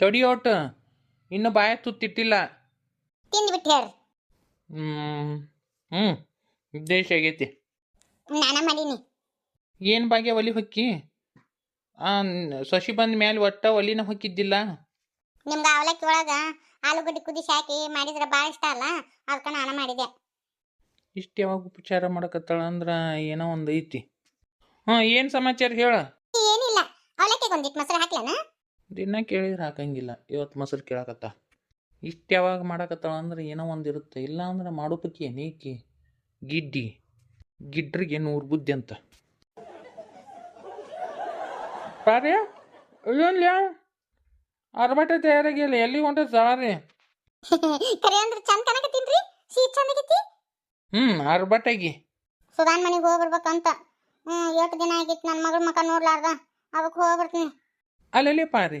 ತಡಿಯೋಟ. ಇನ್ನು ಬಾಯ ತುತ್ತಿಟ್ಟಿಲ್ಲ. ತಿಂದ್ಬಿಟ್ಟು ಹೇಳ್ರಿ ಹ್ಮ್ ಹ್ಞೂ ಉದ್ದೇಶ ಆಗೈತಿ. ನಾನ ಮಾಡೀನಿ. ಏನು ಬಾಗ್ಯ ಒಲಿ ಹೊಕ್ಕಿ? ಆ ಸೊಸಿ ಬಂದ ಮೇಲೆ ಒಟ್ಟ ಒಲಿನ ಹೊಕ್ಕಿದ್ದಿಲ್ಲ. ನಿಮ್ಗೆ ಅವಲಕ್ಕಿ ಒಳಗ ಆಲೂಗಡ್ಡೆ ಕುದಿಸಿ ಹಾಕಿ ಮಾಡಿದ್ರೆ ಭಾಳ ಇಷ್ಟ ಅಲ್ಲ? ಅದಕ್ಕೆ ನಾನು ಮಾಡಿದೆ. ಇಷ್ಟು ಯಾವಾಗ ಉಪಚಾರ ಮಾಡಕತ್ತಳ ಅಂದ್ರೆ ಏನೋ ಒಂದು ಐತಿ. ಹಾಂ ಏನು ಸಮಾಚಾರ ಹೇಳ? ಏನಿಲ್ಲ. ಅವಲಕ್ಕಿಗೆ ಒಂದಿಟ್ಟು ಮೊಸರು ಹಾಕ್ಲೇನ? ದಿನ ಕೇಳಿದ್ರೆ ಹಾಕಂಗಿಲ್ಲ. ಇವತ್ತು ಮೊಸರು ಕೇಳಕತ್ತ. ಇಷ್ಟು ಯಾವಾಗ ಮಾಡಕತ್ತಾಳ ಅಂದ್ರೆ ಏನೋ ಒಂದು ಇರುತ್ತೆ. ಇಲ್ಲ ಅಂದ್ರೆ ಮಾಡೋದಕ್ಕೆ ನೀಕಿ ಗಿಡ್ಡಿ. ಗಿಡ್ರಿಗೆ ನೂರು ಬುದ್ಧಿ ಅಂತ. ಪಾರ್ಯ ಏನ್ಲ್ಯಾ ಅರ್ಬಟೆ ತಯಾರಾಗಿಲ್ಲ ಎಲ್ಲಿ ಹೊಂಟ ಸಾರಿ ಹ್ಮ್ ಅರ್ಬಟೆಗಿ ಸುಧಾನ್ ಮನೆಗೆ ಹೋಗಿ ಬರ್ಬೇಕಂತ. ಹ್ಮ್ ಎಷ್ಟು ದಿನ ಆಗಿತ್ತು ನನ್ನ ಮಗಳ ಮಕ ನೋಡ್ಲಾರ್ದ? ಅದಕ್ಕೆ ಹೋಗಿ ಬರ್ತೀನಿ. ಅಲ್ಲಲ್ಲಿ ಪಾರಿ.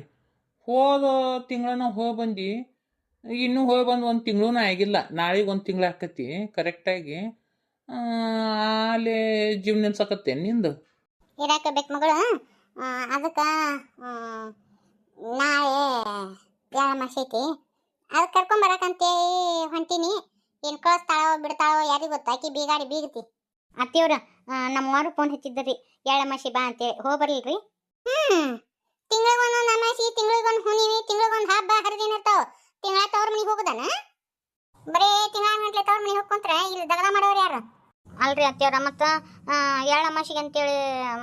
ಹೋದ ತಿಂಗಳನ ಹೋಗಿ ಬಂದು ಇನ್ನೂ ಹೋಗಿ ಬಂದು ಒಂದು ತಿಂಗಳೂ ಆಗಿಲ್ಲ. ನಾಳೆಗೆ ಒಂದು ತಿಂಗಳು ಆಕತಿ ಕರೆಕ್ಟಾಗಿ ಅಲ್ಲಿ ಜೀವ ನಿಲ್ಸಕತ್ತೆ ನಿಂದು? ಇರಾಕ ಬೇಕು ಮಗಳು ಅದಕ್ಕೆ ನಾಳೆ ವ್ಯಾಯಾಮ ಐತಿ ಅದಕ್ಕೆ ಕರ್ಕೊಂಬರಕಂತೇಳಿ ಹೊಂಟೀನಿ. ಏನು ಕಳಿಸ್ತಾಳೋ ಬಿಡ್ತಾಳೋ ಯಾರಿಗೆ ಗೊತ್ತಾಕಿ ಬೀಗಾಡಿ ಬೀಗತಿ. ಅತ್ತಿಯವ್ರ ನಮ್ಮ ಮಾರು ಫೋನ್ ಹಚ್ಚಿದ್ದರಿ ಎಳ್ಳಮಾಸಿ ಬಾ ಅಂತೇಳಿ. ಹೋಗಿ ಬರ್ಲಿಲ್ರಿ ಹ್ಞೂ ತಿಂಗಳಿಗೊಂದು ಅಮಾಸಿ ತಿಂಗಳಿಗೊಂದು ಹುಣ್ಣಿಮೆ ತಿಂಗಳಿಗೊಂದು ಹಬ್ಬ ಹರಿದಿನ ಇರ್ತಾವ. ತಿಂಗಳ ತವ್ರ ಮನೆಗೆ ಹೋಗುದನ? ಬರೀ ತಿಂಗಳ ಗಂಟ್ಲೆ ತವ್ರ ಮನೆಗೆ ಹೋಗ್ಕೊಂತ್ರ? ಇಲ್ಲಿ ದಗದ ಮಾಡೋರು ಯಾರು? ಅಲ್ರಿ ಅತ್ತಿಯವ್ರ ಮತ್ತು ಎಳ್ಳಮಾಸಿಗೆ ಅಂತೇಳಿ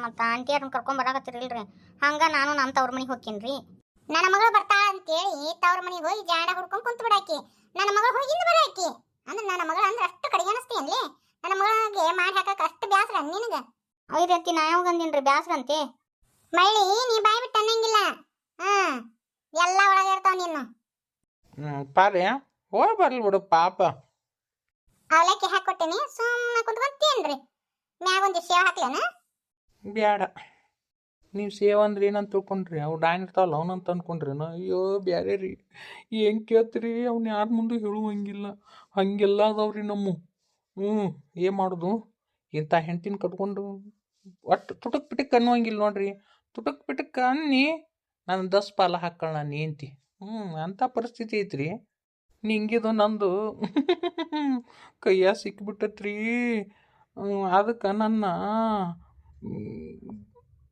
ಮತ್ತು ಆಂಟಿಯವ್ರನ್ನ ಕರ್ಕೊಂಡ್ ಬರಾಕತ್ತಿರಲ್ರಿ ಹಂಗ ನಾನು ನಮ್ಮ ತವ್ರ ಮನೆಗೆ ಹೋಗ್ತೀನಿ ನನ್ನ ಮಗಳು ಬರ್ತಾ ಅಂತೇಳಿ ತವ್ರ ಮನೆಗೆ ಹೋಗಿ ಜಾಡ ಹುಡ್ಕೊಂಡು ಕುಂತು ಬಿಡಾಕಿ. ನನ್ನ ಮಗಳು ಹೋಗಿಂದ ಬರಾಕಿ. ಅಂದ್ರೆ ನನ್ನ ಮಗಳ ಅಂದ್ರೆ ಅಷ್ಟು ಕಡಿಗೆ ಅನಿಸ್ತೀಯನ್ಲಿ? ನನ್ನ ಮಗಳಿಗೆ ಮಾಡಿ ಹಾಕಕ್ಕೆ ಅಷ್ಟು ಬ್ಯಾಸ್ರ ನಿನಗೆ? ಐದು ಅತ್ತಿ ನಾ ಯಾವಾಗ ಅಂದಿನ್ರಿ ಬ್ಯಾಸ್ರ ಅಂತೆ? ಮಳ್ಳಿ ನೀ ಬಾಯ್ ಬಿಟ್ಟು ಅನ್ನಂಗಿಲ್ಲ. ಹ್ಮ್ ಎಲ್ಲ ಒಳಗೆ ಇರ್ತಾವ ನೀನು. ಹ್ಮ್ ಪಾರಿ ಹೋಗಿ ಬರ್ಲಿ ಬಿಡು ಪಾಪ. ಅವಲಕ್ಕಿ ಹಾಕೊಟ್ಟಿನಿ ಸುಮ್ಮನೆ ಕುಂತ್ಕೊಂತೇನ್ರಿ ಮ್ಯಾಗ ಒಂದು ಸೇವ್ ಹಾಕ್ಲೇನ? ಬ್ಯಾಡ. ನೀವು ಸೇವ್ ಅಂದ್ರೆ ಏನಂತ ತಿಳ್ಕೊಂಡ್ರಿ? ಅವು ಡಾನ್ ಇರ್ತಾವಲ್ಲ ಅವನಂತ ಅಂತ ನಾ. ಅಯ್ಯೋ ಬ್ಯಾರೆ ರೀ. ಏನ್ ಕೇಳ್ತೀರಿ? ಅವ್ನು ಯಾರ ಮುಂದೆ ಹೇಳುವಂಗಿಲ್ಲ. ಹಂಗೆಲ್ಲ ಅದಾವ್ರಿ ನಮ್ಮ. ಹ್ಞೂ ಏನು ಮಾಡೋದು? ಇಂಥ ಹೆಂಡ್ತಿನ ಕಟ್ಕೊಂಡು ಒಟ್ಟು ತುಟಕ್ ಪಿಟಕ್ ಅನ್ನುವಂಗಿಲ್ಲ ನೋಡ್ರಿ. ತುಟಕ್ ಪಿಟಕ್ ಅನ್ನಿ ನನ್ನ ದಸ್ ಪಾಲ ಹಾಕೊಳ್ಳ ನಾನು ಏಂತಿ ಹ್ಞೂ ಅಂಥ ಪರಿಸ್ಥಿತಿ ಐತ್ರಿ. ನಿಂಗಿದು ನಂದು ಕೈಯ ಸಿಕ್ಬಿಟ್ಟತ್ರಿ. ಅದಕ್ಕೆ ನನ್ನ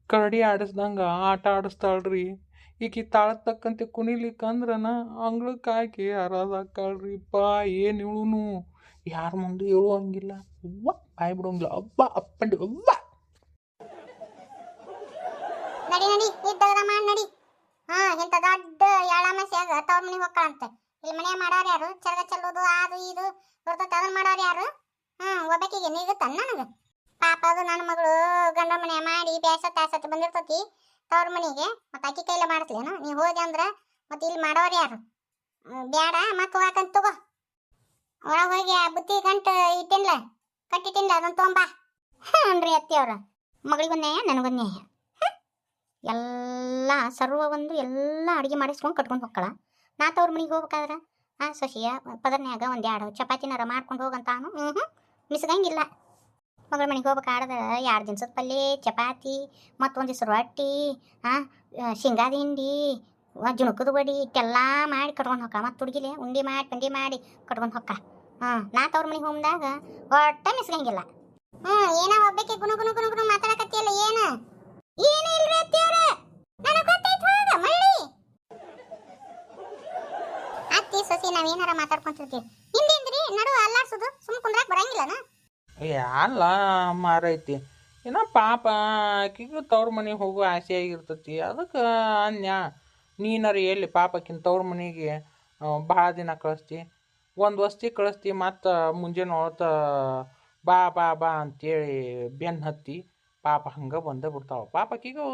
ಕರಡಿ ಆಡಿಸ್ದಂಗೆ ಆಟ ಆಡಿಸ್ತಾಳ್ರಿ. ಈಕಿ ತಾಳತಕ್ಕಂತೆ ಕುಣಿಲಿಕ್ಕಂದ್ರನ ಅಂಗ್ಳಕ್ಕೆ ಹಾಕಿ ಹರಾದಾಕಳ್ರಿ ಪಾ ಏನು ಇಳುನು ಯಾರ ಮುಂದೆ ಹೇಳುವಂಗಿಲ್ಲ ಅವ್ವ, ಬಾಯ್ ಬಿಡೋಂಗಿಲ್ಲ. ಅಬ್ಬ ಅಪ್ಪಂಡಿ ಅವ್ವ. ನಡಿ ನಡಿ ಇದ್ದಾಗ ಮಾಡಿ ನಡಿ. ಹಾ, ಇಂಥ ದೊಡ್ಡ ಯಾಳಾಮಸ್ಯಾಗ ತವ್ರ ಮನೆಗೆ ಹೋಗ್ಕಳಂತೆ. ಇಲ್ಲಿ ಮನೆ ಮಾಡೋರು ಯಾರು? ಚರ್ಗ ಚೆಲ್ಲೋದು, ಅದು ಇದು ಬರ್ತೈತೆ ಅದನ್ನ ಮಾಡೋರು ಯಾರು? ಹ್ಞೂ ಒಬ್ಬಾಕಿಗೆ ನಿಗುತ್ತನ್ ನನಗೆ. ಪಾಪ ಅದು ನನ್ನ ಮಗಳು ಗಂಡ ಮನೆ ಮಾಡಿ ಬೇಸ ತಾಸತ್ ಬಂದಿರ್ತತಿ ತವ್ರ ಮನೆಗೆ. ಮತ್ತೆ ಅಕ್ಕಿ ಕೈಲೇ ಮಾಡ್ತೀಯನ? ನೀ ಹೋದೆ ಅಂದ್ರ ಮತ್ತೆ ಇಲ್ಲಿ ಮಾಡೋರು ಯಾರು? ಬ್ಯಾಡ ಮಕ್ ಹಾಕಂತ ತಗೋ. ಒಳಗೆ ಹೋಗಿ ಬುತ್ತಿ ಗಂಟು ಇಟ್ಟಿನ್ಲ, ಕಟ್ಟಿಟ್ಟಿನ್ಲ ಅದನ್ನ ತೊಂಬಾ ಹ್ಞೂ ಅತ್ತಿಯವ್ರ. ಮಗಳಿಗೊಂದು ನನಗೊಂದು ಎಲ್ಲ ಸರ್ವ ಒಂದು ಎಲ್ಲ ಅಡುಗೆ ಮಾಡಿಸ್ಕೊಂಡು ಕಟ್ಕೊಂಡು ಹೋಗ್ಕಳ. ನಾ ತವ್ರ ಮನೆಗೆ ಹೋಗ್ಬೇಕಾದ್ರೆ? ಆ ಸೊಸಿಯ, ಪದರ್ನ್ಯಾಗ ಒಂದು ಎರಡು ಚಪಾತಿನಾರ ಮಾಡ್ಕೊಂಡು ಹೋಗಂತ ಹ್ಞೂ ಹ್ಞೂ ಮಿಸ್ಗಂಗಿಲ್ಲ. ಮಗಳ ಮನೆಗೆ ಹೋಗ್ಬೇಕಾದ್ರೆ ಎರಡು ದಿನ್ಸದ ಪಲ್ಯ, ಚಪಾತಿ, ಮತ್ತೊಂದು ದಿವ್ಸ ರೊಟ್ಟಿ ಹಾಂ ಶೇಂಗಾದ ಹಿಂಡಿ ಜುಣುಕದ ಬಡಿ ಇಟ್ಟೆಲ್ಲ ಮಾಡಿ ಕಟ್ಕೊಂಡು ಹೋಗ್ಕ ಮತ್ತು ಹುಡುಗಿಲೆ ಉಂಡಿ ಮಾಡಿ, ಪಂಡಿ ಮಾಡಿ ಕಟ್ಕೊಂಡು ಹೋಗ್ಕ ಹಾಂ ನಾ ತವ್ರ ಮನೆಗೆ ಹೋಗ್ದಾಗ ಒಟ್ಟ ಮಿಸ್ಗಂಗಿಲ್ಲ. ಹ್ಞೂ ಏನೋ ಒಬ್ಬಕ್ಕೆ ಗುಣ ಗುಣ ಗುಣ ಗುಣ ಮಾತಾಡಕತ್ತಿಯಲ್ಲ ಏನು? ಅಲ್ಲ ಮಾರೈತಿ ಏನೋ ಪಾಪ ಆಕಿಗೂ ತವ್ರ ಮನೆಗೆ ಹೋಗೋ ಆಸೆ ಆಗಿರ್ತತಿ. ಅದಕ್ಕೆ ಅನ್ಯ. ನೀನಾರ ಎಲ್ಲಿ ಪಾಪಕ್ಕಿಂತ ತವ್ರ ಮನೆಗೆ ಭಾಳ ದಿನ ಕಳಿಸ್ತಿ. ಒಂದು ವಸ್ತಿ ಕಳಿಸ್ತಿ, ಮತ್ತು ಮುಂಜಾನೆ ಹೊತ್ತ ಬಾ ಬಾ ಬಾ ಅಂತೇಳಿ ಬೆನ್ನು ಹತ್ತಿ. ಪಾಪ ಹಂಗೆ ಬಂದೇ ಬಿಡ್ತಾವೆ. ಪಾಪ ಆಕಿಗೂ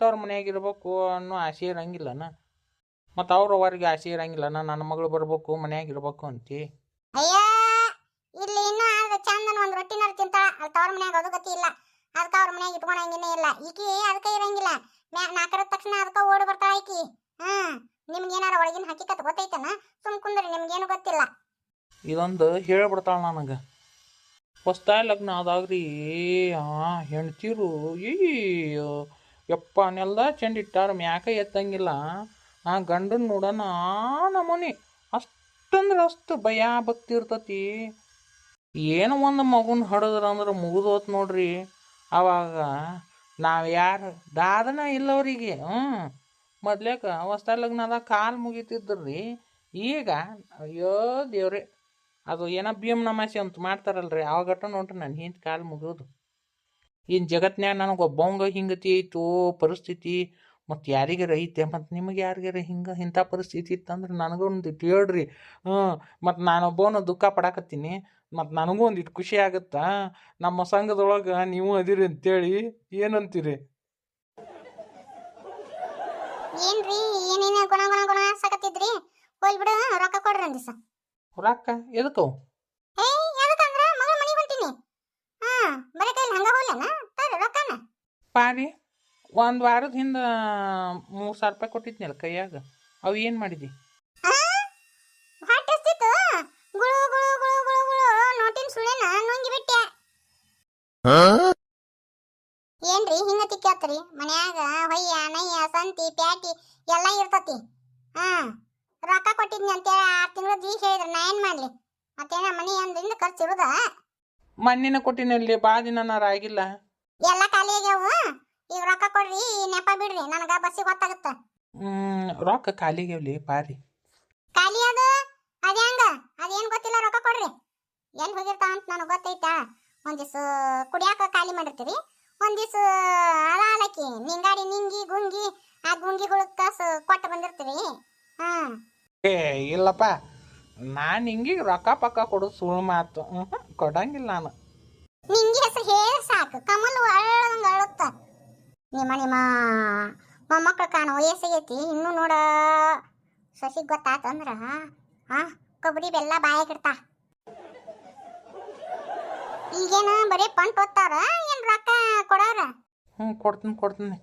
ತವ್ರ ಮನ್ಯಾಗ ಇರ್ಬೇಕು ಅನ್ನೋ ಆಸೆ ಇರಂಗಿಲ್ಲನ ಮತ್ತು ಅವ್ರವರಿಗೆ ಆಸೆ ಇರಂಗಿಲ್ಲನ ನನ್ನ ಮಗಳು ಬರಬೇಕು ಮನ್ಯಾಗ ಇರ್ಬೇಕು ಅಂತಿ. ಅಯ್ಯ ಇಲ್ಲಿ ಇನ್ನೂ ಆದ್ರೆ ಚಂದನ ಒಂದು ರೊಟ್ಟಿನಾರ ತಿಂತಾಳ. ಅಲ್ಲಿ ತವ್ರ ಮನ್ಯಾಗ ಅದು ಗತಿ ಇಲ್ಲ. ಅದಕ್ಕೆ ಅವ್ರ ಮನ್ಯಾಗ ಇಟ್ಕೊಳಂಗಿನೇ ಇಲ್ಲ. ಈಕಿ ಅದಕ್ಕೆ ಇರಂಗಿಲ್ಲ. ಮ್ಯಾ ನಾಲ್ಕರ ತಕ್ಷಣ ಅದಕ್ಕೆ ಓಡಿ ಬರ್ತಾಳ ಈಕಿ. ಹ್ಮ್ ನಿಮ್ಗೇನಾರ ಒಳಗಿನ ಹಕ್ಕಿಕತ್ ಗೊತ್ತೈತನ? ಸುಮ್ ಕುಂದ್ರಿ ನಿಮ್ಗೇನು ಗೊತ್ತಿಲ್ಲ. ಇದೊಂದು ಹೇಳ್ಬಿಡ್ತಾಳ ನನಗೆ. ಹೊಸ್ತಾಯ ಲಗ್ನ ಆದಾಗ್ರಿ. ಆ ಹೆಣ್ತಿರು ಅಯ್ಯೋ ಯಪ್ಪ ಚೆಂಡ್ ಇಟ್ಟಾರ, ಮ್ಯಾಕ ಎತ್ತಂಗಿಲ್ಲ. ಆ ಗಂಡನ ನೋಡೋಣ ನಮೂನಿ. ಅಷ್ಟಂದ್ರೆ ಅಷ್ಟು ಭಯ ಭಕ್ತಿ ಇರ್ತತಿ. ಏನು ಒಂದು ಮಗುನ ಹಡದ್ರ ಅಂದ್ರೆ ಮುಗಿದೋತ್ ನೋಡ್ರಿ. ಅವಾಗ ನಾವು ಯಾರು, ದಾದನ ಇಲ್ಲ ಅವರಿಗೆ ಹ್ಞೂ ಮೊದ್ಲೇಕ ಹೊಸ್ದಾಗಿ ಲಗ್ನದಾಗ ಕಾಲು ಮುಗಿತಿದ್ರಿ. ಈಗ, ಅಯ್ಯೋ ದೇವ್ರೆ. ಅದು ಏನೋ ಭೀಮ್ ನಮಾಸಿ ಅಂತ ಮಾಡ್ತಾರಲ್ರಿ. ಅವಾಗಟ್ಟ ನೋಡ್ರಿ ನನ್ನ ಹಿಂದೆ ಕಾಲು ಮುಗಿಯೋದು. ಇನ್ನು ಜಗತ್ನ್ಯಾಗ ನನಗೆ ಒಬ್ಬವಂಗ ಹಿಂಗತಿ ಐತು ಪರಿಸ್ಥಿತಿ, ಮತ್ತು ಯಾರಿಗಾರ ಐತೆ ಮತ್ತು ನಿಮಗೆ ಯಾರಿಗಾರ ಹಿಂಗೆ ಇಂಥ ಪರಿಸ್ಥಿತಿ ಇತ್ತಂದ್ರೆ ನನಗೂ ಒಂದು ಇಟ್ಟು ಹೇಳ್ರಿ. ಹ್ಞೂ ಮತ್ತು ಒಬ್ಬನ ದುಃಖ ಪಡಾಕತ್ತೀನಿ. ಮತ್ತು ನನಗೂ ಒಂದು ಇಟ್ಟು ಖುಷಿ ಆಗುತ್ತಾ? ನಮ್ಮ ಸಂಘದೊಳಗೆ ನೀವು ಅದಿರಿ ಅಂತೇಳಿ ಏನಂತೀರಿ? ಏನ್ರಿ, ಏನೇನ ಗುಣ ಗುಣ ಗುಣ ಸಾಕತ್ತಿದ್ರಿ ಹೋಗ್ಬಿಡು, ರೊಕ್ಕ ಕೊಡ್ರಿ ಒಂದಿವ್ಸ ರೊಕ್ಕ ರೊಕ್ಕನ? ಪಾರಿ ಒಂದು ವಾರದ ಹಿಂದೆ ಮೂರು ಸಾವಿರ ರೂಪಾಯಿ ಕೊಟ್ಟಿದ್ನಲ್ಲ ಕೈಯಾಗ. ಅವು ಏನು ಮಾಡಿದಿ? ಹೊಟ್ಟೆ ಹಸ್ತಿತ್ತು? ಗುಳು ಗುಳು ಗುಳು ಗುಳು ಗುಳು ನೋಟಿನ ಸುಳ್ಳೆನ ನುಂಗಿ ಬಿಟ್ಟೆ. ಏನ್ರಿ ಹಿಂಗ ತಿಕ್ಕಾತ್ರಿ ಮನ್ಯಾಗ ಹೊಯ್ಯ ನಯ್ಯ ಸಂತಿ ಪ್ಯಾಟಿ ಎಲ್ಲಾ ಇರ್ತತಿ. ಹಾ. ರೊಕ್ಕ ಕೊಟ್ಟಿದ್ನಿ ಅಂತೇಳಿ ಆರು ತಿಂಗಳು ಜೀ ಹೇಳಿದ್ರು. ನಾ ಏನ್ ಮಾಡ್ಲಿ? ಮತ್ತೇನ ಮನಿ ಅಂದ್ರಿಂದ ಖರ್ಚು ಇರುದ? ಮಣ್ಣಿನ ಕೊಟ್ಟಿನಲ್ಲಿ ಬಾ ದಿನ ಆಗಿಲ್ಲ. ಎಲ್ಲ ಖಾಲಿ ಆಗ್ಯಾವು. ಈಗ ರೊಕ್ಕ ಕೊಡ್ರಿ ನೆಪ ಬಿಡ್ರಿ. ನನಗ ಬಸ್ಸಿಗೆ ಗೊತ್ತಾಗುತ್ತ ಹ್ಮ್, ರೊಕ್ಕ ಖಾಲಿಗ್ಯಾವ್ಲಿ ಬಾರಿ. ಖಾಲಿ ಅದು? ಅದ್ಯಾಂಗ ಅದೇನ್ ಗೊತ್ತಿಲ್ಲ ರೊಕ್ಕ ಕೊಡ್ರಿ. ಎಲ್ಲಿ ಹೋಗಿರ್ತಾವ ಅಂತ ನನಗೆ ಗೊತ್ತೈತಾ? ಒಂದ್ ದಿವ್ಸ ಕುಡಿಯಾಕ ಖಾಲಿ ಮಾಡಿರ್ತೀರಿ. ಒಂದ್ ದಿವ್ಸ ಅಲಕ್ಕಿ ನಿಂಗಾಡಿ ನಿಂಗಿ ಗುಂಗಿ ಆ ಗುಂಗಿಗಳು ಕಸ ಕೊಟ್ಟು ಬಂದಿರ್ತೀರಿ. ಹಾ ಏ ಇಲ್ಲಪ್ಪ. ನಾನು ಹಿಂಗೆ ರೊಕ್ಕ ಪಕ್ಕ ಕೊಡು ಸುಳ್ಳು ಮಾತು. ಕೊಡಂಗಿಲ್ಲ ನಾನು. ನಿಂಗೆ ಹೆಸರು ಹೇಳಿ ಸಾಕು. ಕಮಲ್ ಅಳ್ಳದಂಗ ಅಳುತ್ತ. ನಿಮ್ಮ ನಿಮ್ಮ ಮೊಮ್ಮಕ್ಕಳು ಕಾಣ ವಯಸ್ಸಾಗೈತಿ. ಇನ್ನೂ ನೋಡ. ಸಸಿಗ್ ಗೊತ್ತಾತಂದ್ರ ಹಾ ಕೊಬ್ಬರಿ ಬೆಲ್ಲ ಬಾಯಾಗಿರ್ತಾ ಈಗೇನು ಬರೀ ಪಂಟ್ ಓದ್ತಾರ ಏನ್ ರೊಕ್ಕ ಕೊಡಾರ? ಹ್ಞೂ ಕೊಡ್ತೀನಿ ಕೊಡ್ತೀನಿ.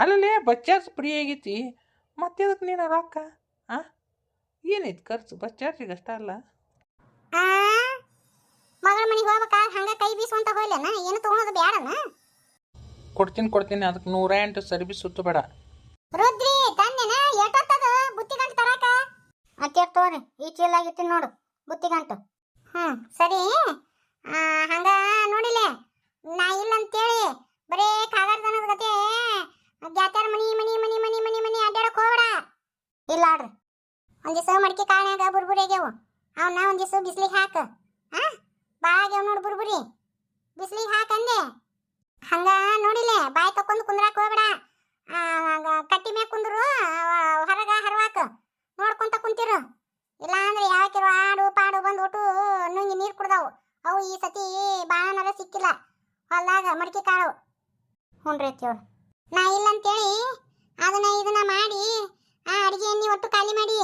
ಅಲ್ಲಲ್ಲೇ ಬಚ್ಚಾಸ್ ಫ್ರೀ ಆಗೈತಿ. ಮತ್ತೆ ಅದಕ್ಕೆ ನೀನು ರೊಕ್ಕ? ಹಾಂ ಏನೈತಿ ಖರ್ಚು? ಬಸ್ ಚಾರ್ಜಿಗೆ ಅಷ್ಟ ಅಲ್ಲ? ಆ? ಮಗಳ ಮನೆಗೆ ಹೋಗ್ಬೇಕಾ? ಹಂಗ ಕೈ ಬೀಸುವಂತ ಹೋಗ್ಲೇನ? ಏನು ತಗೊಳೋದು ಬೇಡನ ಕೊಡ್ತೀನಿ ಕೊಡ್ತೀನಿ. ಅದಕ್ಕೆ ನೂರ ಎಂಟು ಸರ್ವಿಸ್ ಸುತ್ತು ಬೇಡ. ರುದ್ರಿ ತಂದೆನ ಎಷ್ಟೊತ್ತದ ಬುತ್ತಿ ಗಂಟು ತರಾಕ? ಅತ್ತೆ ತೋರಿ ಈ ಚೀಲ ಆಗಿತ್ತೀನಿ ನೋಡು. ಬುತ್ತಿ ಗಂಟು. ಹ್ಮ್ ಸರಿ. ಆ, ಹಂಗ ನೋಡಿಲೆ? ನಾ ಇಲ್ಲ ಅಂತೇಳಿ ಬರೇ ಕಾಗರ್ದನದ ಗತೆ ಗ್ಯಾತ್ಯಾರ ಮನಿ ಮನಿ ಮನಿ ಮನಿ ಮನಿ ಮನಿ ಅಡ್ಡಾಡಕ್ ಹೋಗ್ಬೇಡ. ಇಲ್ಲ ಆಡ್ರಿ. ದಿವಸ ಮಡಿಕೆ ಕಾಳ್ನ್ಯಾಗ ಬುರ್ಬುರಿ ಆಗ್ಯಾವು. ಅವನ್ನ ಒಂದ್ ದಿವಸ ಬಿಸ್ಲಿಗೆ ಹಾಕ. ಹಾ ಭಾಳ ಆಗ್ಯಾವ ನೋಡು ಬುರ್ಬುರಿ. ಬಿಸ್ಲಿಗೆ ಹಾಕಂದೆ ಹಂಗ ನೋಡಿಲೆ, ಬಾಯಿ ತಕೊಂಡ್ ಕುಂದ್ರಾಕ ಹೋಗ್ಬೇಡ. ಕಟ್ಟಿ ಮ್ಯಾಗ ಕುಂದ್ರು ಹೊರಗ ಹರವಾಕ. ನೋಡ್ಕೊಂತ ಕುಂತಿರು. ಇಲ್ಲ ಅಂದ್ರೆ ಯಾವಕ್ಕಿರು ಆಡು ಪಾಡು ಬಂದು ಒಟ್ಟು ನುಂಗಿ ನೀರು ಕುಡ್ದಾವು. ಅವು ಈ ಸತಿ ಬಾಣನರ ಸಿಕ್ಕಿಲ್ಲ. ಹೊಲ್ದಾಗ ಮಡಿಕೆ ಕಾಳು ರೀ ಅತ್ತಿಯವ್ರು ನಾ ಇಲ್ಲ ಅಂತೇಳಿ ಅದನ್ನ ಇದನ್ನ ಮಾಡಿ ಆ ಅಡಿಗೆ ಎಣ್ಣೆ ಒಟ್ಟು ಖಾಲಿ ಮಾಡಿ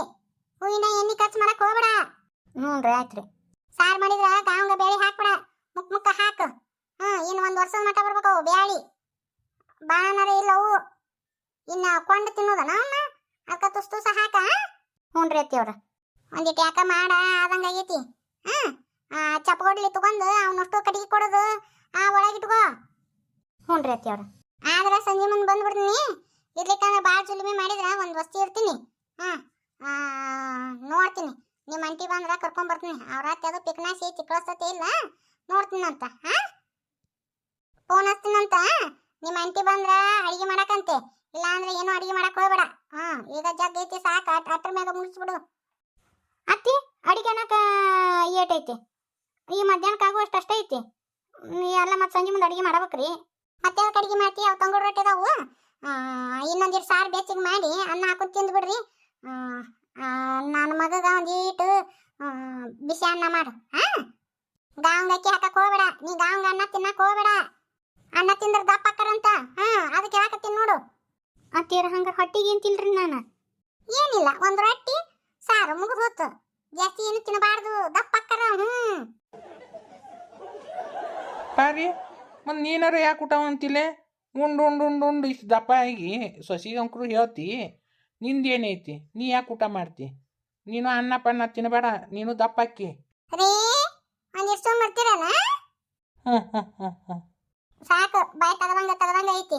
ಹೂವಿನ ಎಣ್ಣೆ ಖರ್ಚು ಮಾಡಕ್ ಹೋಗ್ಬೇಡ ಹ್ಞೂನ್ರಿ ರೀ ಸಾರು ಮಾಡಿದ್ರ ಗಾವಂಗ ಬೇಳೆ ಹಾಕ್ಬಿಡ. ಮುಕ್ ಮುಕ್ಕ ಹಾಕು. ಹ್ಮ್, ಇನ್ನು ಒಂದು ವರ್ಷದ ಮಟ್ಟ ಬರ್ಬೇಕು ಬ್ಯಾಳಿ. ಬಾಣನರ ಇಲ್ಲವು ಇನ್ನ ಕೊಂಡು ತಿನ್ನೋದನ ಅಮ್ಮ ಅಕ್ಕ ತುಸ್ ತುಸ ಹಾಕ ಹ್ಞೂನ್ರಿ ಅತ್ತಿಯವ್ರ ಒಂದಿಟ್ಟು ಯಾಕ ಮಾಡ, ಆದಂಗ ಆಗೈತಿ. ಹಾ ಚಪ್ಪಗೊಡ್ಲಿ ತಗೊಂಡು ಅವನಷ್ಟು ಕಟ್ಟಿಗೆ ಕೊಡೋದು, ಆ ಒಳಗಿಟ್ಕೋ ಹ್ಞೂನ್ರಿ ಅತ್ತಿಯವ್ರ ಆದ್ರ ಸಂಜೆ ಮುಂದೆ ಬಂದ್ಬಿಡ್ತೀನಿ ಇರ್ಲಿಕ್ಕಂದ್ರೆ ಭಾಳ ಜುಲುಮೆ ಮಾಡಿದ್ರೆ ಒಂದು ವಸ್ತಿ ಇರ್ತೀನಿ. ಹಾ ನೋಡ್ತೀನಿ. ನಿಮ್ಮ ಅಂಟಿ ಬಂದ್ರ ಕರ್ಕೊಂಡ್ ಬರ್ತೀನಿ. ಅವ್ರ ಅದು ಪಿಕ್ನಾಸಿ ಐತಿ ಕಳಿಸ್ತತೆ ಇಲ್ಲ. ನೋಡ್ತೀನಂತ ಹಾ? ಫೋನ್ ಹಚ್ತೀನಂತ ನಿಮ್ಮ ಅಂಟಿ ಬಂದ್ರ ಅಡಿಗೆ ಮಾಡಕಂತೆ. ಇಲ್ಲ ಅಂದ್ರೆ ಏನು ಅಡಿಗೆ ಮಾಡಕ್ ಹೋಗ್ಬೇಡ. ಹಾ, ಈಗ ಜಗ್ ಐತಿ ಸಾಕ ಅಟ್ರ ಮ್ಯಾಗ ಮುಗಿಸ್ಬಿಡು. ಅತ್ತಿ, ಅಡಿಗೆ ಅನ್ನಕ ಏಟೈತಿ ಈ ಮಧ್ಯಾಹ್ನಕ್ಕೆ ಆಗುವಷ್ಟು ಅಷ್ಟೇ ಐತಿ? ಎಲ್ಲ ಮತ್ತೆ ಸಂಜೆ ಮುಂದೆ ಅಡಿಗೆ ಮಾಡ್ಬೇಕ್ರಿ? ಮತ್ತೆ ಯಾಕೆ ಅಡಿಗೆ ಮಾಡ್ತಿ? ಅವು ರೊಟ್ಟಿ ಅದಾವು. ಇನ್ನೊಂದಿರು ಸಾರು ಬೆಚ್ಚಿಗೆ ಮಾಡಿ ಅನ್ನ ಹಾಕೊಂಡು ತಿಂದು ಬಿಡ್ರಿ ನನ್ನ ಮಗಗ ಒಂದೀಟು ಬಿಸಿ ಅನ್ನ ಮಾಡು, ಹಾ? ಗಾವಂಗ ಅಕ್ಕಿ ಹಾಕಕ್ ಹೋಗ್ಬೇಡ, ನೀ ಗಾವಂಗ ಅನ್ನ ತಿನ್ನಕ್ ಹೋಗ್ಬೇಡ. ಅನ್ನ ತಿಂದ್ರ ದಪ್ಪ ಅಂತ ಹಾ, ಅದಕ್ಕೆ ಹಾಕತ್ತೀನಿ ನೋಡು. ಅತ್ತೀರ ಹಂಗ ಹೊಟ್ಟಿಗೆ ಏನ್ ತಿನ್ರಿ ನಾನು? ಏನಿಲ್ಲ, ಒಂದು ರೊಟ್ಟಿ, ಸಾರು, ಮುಗಿದು ಹೋತು. ಜಾಸ್ತಿ ಏನು ತಿನ್ನಬಾರ್ದು, ದಪ್ಪ ಅಕ್ಕರ ಹ್ಮ್. ಪಾರಿ, ಮತ್ತು ನೀನಾರು ಯಾಕೆ ಊಟ ಉಂಡ ಉಂಡು ಉಂಡು ಉಂಡು ಉಂಡು, ಇಷ್ಟು ದಪ್ಪ ಆಗಿ ಸೊಸಿಗೆ ಅಂಕರು ಹೇಳ್ತಿ. ನಿಂದೇನೈತಿ? ನೀ ಯಾಕೆ ಊಟ ಮಾಡ್ತಿ? ನೀನು ಅನ್ನ ಪನ್ನ ತಿನ್ನಬೇಡ ನೀನು ದಪ್ಪಕ್ಕಿ ಸಾಕು ಬಾಯ್ ತಗದಂಗ ತಗದಂಗ ಐತಿ.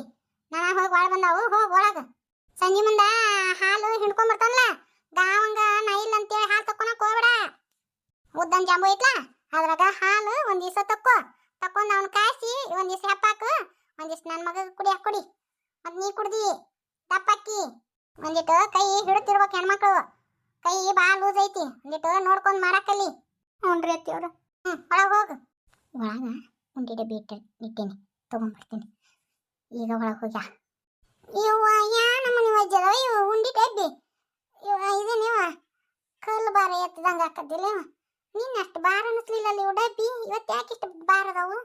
ನಾನು ಹೋಗಿ ಒಳ ಬಂದಾವು ಹೋಗಿ ಒಳಗ. ಸಂಜೆ ಮುಂದ ಹಾಲು ಹಿಂಡ್ಕೊಂಬರ್ತಾನಲ್ಲ ಗಾವಂಗ ನಾ ಇಲ್ಲ ಅಂತೇಳಿ ಹಾಲು ತಕ್ಕೊಳಕ್ ಹೋಗ್ಬೇಡ. ಉದ್ದನ್ ಜಾಂಬು ಐತ್ಲಾ ಅದ್ರಾಗ ಹಾಲು ಒಂದ್ ದಿವಸ ತಕ್ಕೋ. ತಕೊಂಡ್ ಅವ್ನ ಕಾಯಿಸಿ ಒಂದ್ ದಿವಸ ಹೆಪ್ಪಾಕು ಒಂದ್ ದಿವಸ ನನ್ನ ಮಗ ಕುಡಿ ಕುಡಿ. ಮತ್ ನೀ ಕುಡ್ದಿ ದಪ್ಪಕ್ಕಿ ಒಂದಿಟ್ಟು ಕೈ ಹಿಡುತ್ತಿರ್ಬೇಕು ಹೆಣ್ಮಕ್ಳು. ಕೈ ಬಾ ಲೂಸ್ ಐತಿ. ಒಂದಿಟ್ಟು ನೋಡ್ಕೊಂಡು ಮಾಡಕ್ಕಲ್ಲಿ ಹ್ಞೂನ್ರಿ ಅತ್ತಿಯವ್ರು. ಹ್ಞೂ ಒಳಗೆ ಹೋಗು. ಒಳಗ ಉಂಡಿ ಡಬ್ಬಿ ಇಟ್ಟು ಇಟ್ಟೇನಿ. ತಗೊಂಡ್ಬರ್ತೀನಿ ಈಗ ಒಳಗೆ ಹೋಗ್ಯಾ? ಇವ ಯಾ ನಮ್ಮನೆ ವಜ್ಜದ ಇವ ಉಂಡಿ ಡಬ್ಬಿ ಇವ ಇದೇನಿವ ಕಲ್ಲು ಬಾರ ಎತ್ತದಂಗ ಹಾಕದಿಲ್ಲ ಇವ. ನೀನು ಅಷ್ಟು ಬಾರ ಅನ್ನಿಸ್ಲಿಲ್ಲ ಅಲ್ಲಿ ಡಬ್ಬಿ. ಇವತ್ತು ಯಾಕೆ ಇಷ್ಟು ಬಾರ ಅದಾವು?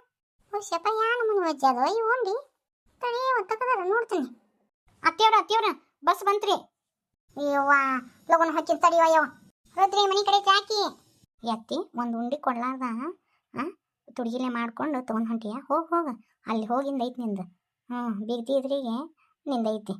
ಹುಷಪ್ಪ ಯಾ ನಮ್ಮನೆ ವಜ್ಜದ ಇವ, ಉಂಡಿ? ತಡಿ ತಗದಾರ, ನೋಡ್ತೀನಿ. ಅತ್ತಿಯವ್ರ ಅತ್ತಿಯವ್ರ ಬಸ್ ಬಂತ್ರಿ. ಅಯ್ಯವ್ವ ಲಗನ್ ಹಚ್ಚಿದ ತಡಿಯೋ ಯವ್ವ. ಹೋದ್ರಿ ಮನೆ ಕಡೆ ಚಾಕಿ ಎತ್ತಿ ಒಂದು ಉಂಡಿ ಕೊಡ್ಲಾರ್ದ ತುಡ್ಗಿಲೆ ಮಾಡ್ಕೊಂಡು ತೊಗೊಂಡು ಹೊಂಟಿಯ. ಹೋಗಿ ಹೋಗ. ಅಲ್ಲಿ ಹೋಗಿಂದ ಐತಿ ನಿಂದು. ಹ್ಞೂ ಬೀಗ್ತಿ ಇದ್ರಿಗೆ ನಿಂದ ಐತಿ.